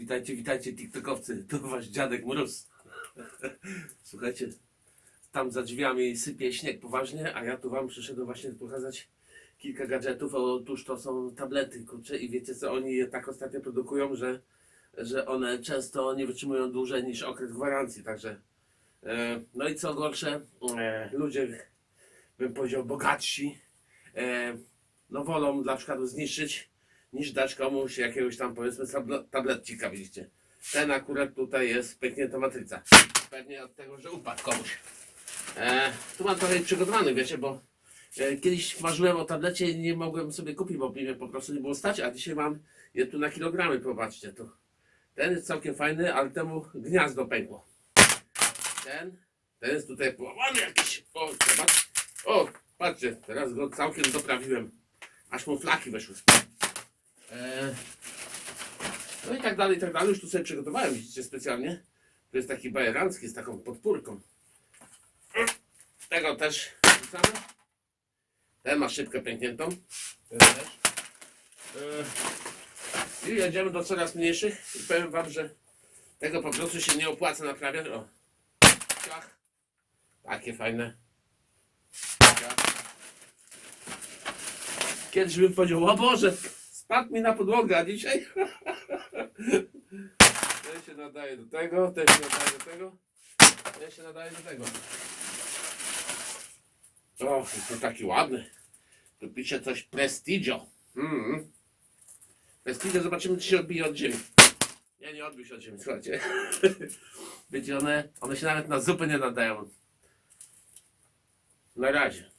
Witajcie, witajcie tiktokowcy, to wasz dziadek Mróz. Słuchajcie, tam za drzwiami sypie śnieg poważnie, a ja tu wam przyszedłem właśnie pokazać kilka gadżetów. Otóż to są tablety, kurczę, i wiecie co, oni je tak ostatnio produkują, że, że one często nie wytrzymują dłużej niż okres gwarancji, także e, no i co gorsze, e, ludzie, bym powiedział, bogatsi, e, no wolą na przykład zniszczyć niż dać komuś jakiegoś tam powiedzmy tabl- tabletcika, widzicie. Ten akurat tutaj jest pęknięta matryca. Pewnie od tego, że upadł komuś. E, tu mam trochę przygotowany, wiecie, bo e, kiedyś marzyłem o tablecie i nie mogłem sobie kupić, bo mnie po prostu nie było stać, a dzisiaj mam je tu na kilogramy, popatrzcie tu. Ten jest całkiem fajny, ale temu gniazdo pękło. Ten, ten jest tutaj połamany jakiś. O, zobacz. O, patrzcie, teraz go całkiem doprawiłem. Aż mu flaki weszły. E, No i tak dalej, i tak dalej. Już tu sobie przygotowałem, widzicie, specjalnie. To jest taki bajerancki z taką podpórką. Tego też wrzucamy. Ten ma szybkę pękniętą. Ten też. E, I jedziemy do coraz mniejszych. I powiem wam, że tego po prostu się nie opłaca naprawiać. O. Ciach. Takie fajne. Ciach. Kiedyś bym powiedział, o Boże, spadł mi na podłogę, a dzisiaj ten się nadaje do tego, ten się nadaje do tego, ten się nadaje do tego. O, to taki ładny. Tu pisze coś Prestigio. Mm. Prestigio, zobaczymy, czy się odbije od ziemi. Nie, nie odbił się od ziemi, słuchajcie. Wiecie, one, one się nawet na zupę nie nadają. Na razie.